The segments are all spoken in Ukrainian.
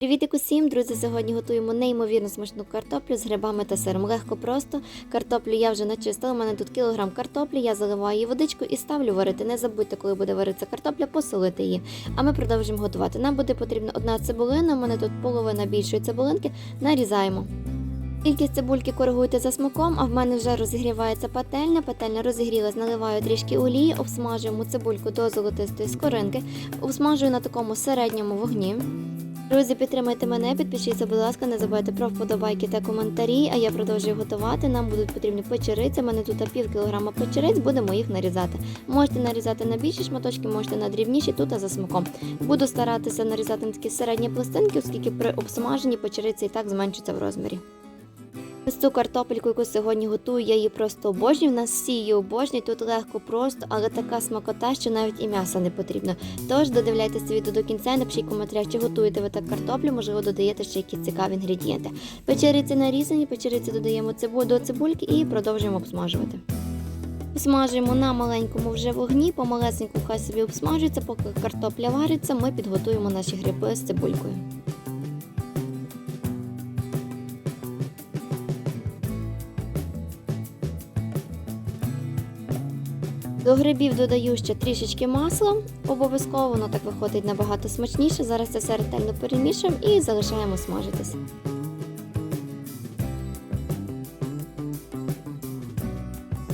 Привіт усім, друзі! Сьогодні готуємо неймовірно смачну картоплю з грибами та сиром. Легко просто. Картоплю я вже начистила. У мене тут кілограм картоплі. Я заливаю її водичку і ставлю варити. Не забудьте, коли буде варитися картопля, посолити її. А ми продовжуємо готувати. Нам буде потрібна одна цибулина. У мене тут половина більшої цибулинки. Нарізаємо. Кількість цибульки коригуйте за смаком, а в мене вже розігрівається пательня. Пательня розігрілась, наливаю трішки олії, обсмажуємо цибульку до золотистої скоринки, обсмажую на такому середньому вогні. Друзі, підтримайте мене, підпишіться, будь ласка, не забувайте про вподобайки та коментарі. А я продовжую готувати. Нам будуть потрібні печериці. У мене тут пів кілограма печериць, будемо їх нарізати. Можете нарізати на більші шматочки, можете на дрібніші, тут а за смаком. Буду старатися нарізати на такі середні пластинки, оскільки при обсмаженні печериці і так зменшуються в розмірі. Ось цю картопельку, яку сьогодні готую, я її просто обожнюю. В нас всі її обожнюють, тут легко просто, але така смакота, що навіть і м'яса не потрібно. Тож додивляйтеся відео до кінця, напишіть в коментарях, чи готуєте ви так картоплю, можливо, додаєте ще якісь цікаві інгредієнти. Печериці нарізані, печериці додаємо цибу до цибульки і продовжуємо обсмажувати. Смажуємо на маленькому вже вогні, помалесеньку хай собі обсмажується, поки картопля вариться, ми підготуємо наші гриби з цибулькою. До грибів додаю ще трішечки масла, обов'язково воно так виходить набагато смачніше. Зараз це все ретельно перемішуємо і залишаємо смажитися.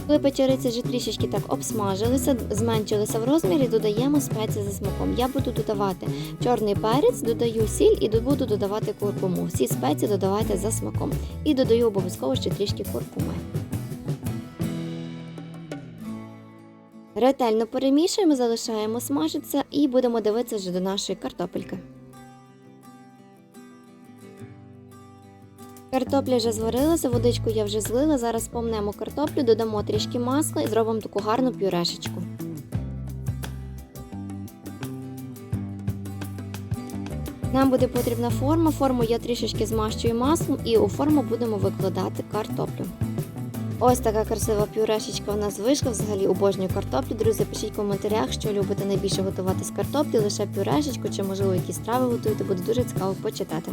Коли печериці вже трішечки так обсмажилися, зменшилися в розмірі, додаємо спеції за смаком. Я буду додавати чорний перець, додаю сіль і буду додавати куркуму. Всі спеції додавайте за смаком. І додаю обов'язково ще трішки куркуми. Ретельно перемішуємо, залишаємо смажитися і будемо дивитися вже до нашої картопельки. Картопля вже зварилася, водичку я вже злила. Зараз помнемо картоплю, додамо трішки масла і зробимо таку гарну пюрешечку. Нам буде потрібна форма. Форму я трішечки змащую маслом і у форму будемо викладати картоплю. Ось така красива пюрешечка у нас вийшла. Взагалі обожнюю картоплю. Друзі, пишіть в коментарях, що любите найбільше готувати з картоплі, лише пюрешечку чи, можливо, якісь страви готуєте, буде дуже цікаво почитати.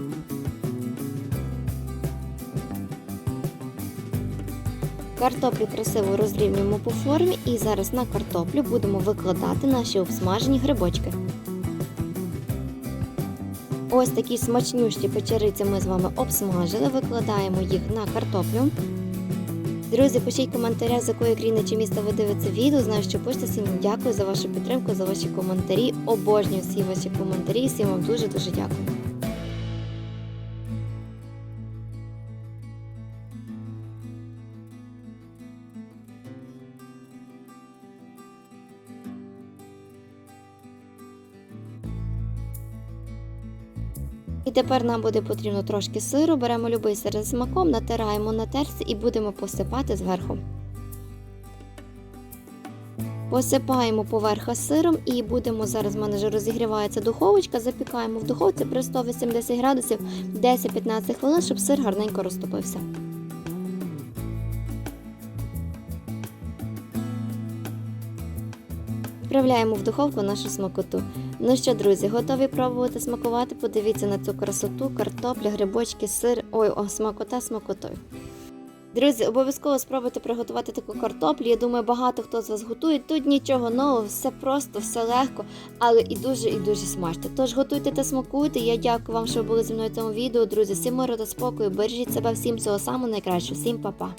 Картоплю красиво розрівнюємо по формі і зараз на картоплю будемо викладати наші обсмажені грибочки. Ось такі смачнющі печериці ми з вами обсмажили, викладаємо їх на картоплю. Друзі, пишіть коментаря, з якої країни чи міста ви дивитеся відео. Знаю, що пишете всім дякую за вашу підтримку, за ваші коментарі. Обожнюю всі ваші коментарі. Всім вам дуже дуже дякую. І тепер нам буде потрібно трошки сиру. Беремо любий сир з смаком, натираємо на терці і будемо посипати зверху. Посипаємо поверха сиром і будемо зараз в мене вже розігрівається духовочка, запікаємо в духовці при 180 градусів 10-15 хвилин, щоб сир гарненько розтопився. Відправляємо в духовку нашу смакоту. Ну що, друзі, готові пробувати смакувати? Подивіться на цю красоту, картопля, грибочки, сир. Ой, о, смакота смакотою. Друзі, обов'язково спробуйте приготувати таку картоплю. Я думаю, багато хто з вас готує. Тут нічого нового, все просто, все легко, але і дуже і дуже смачно. Тож готуйте та смакуйте. Я дякую вам, що ви були зі мною в цьому відео. Друзі, всім миру та спокою. Бережіть себе всім всього самого найкращого. Всім па-па.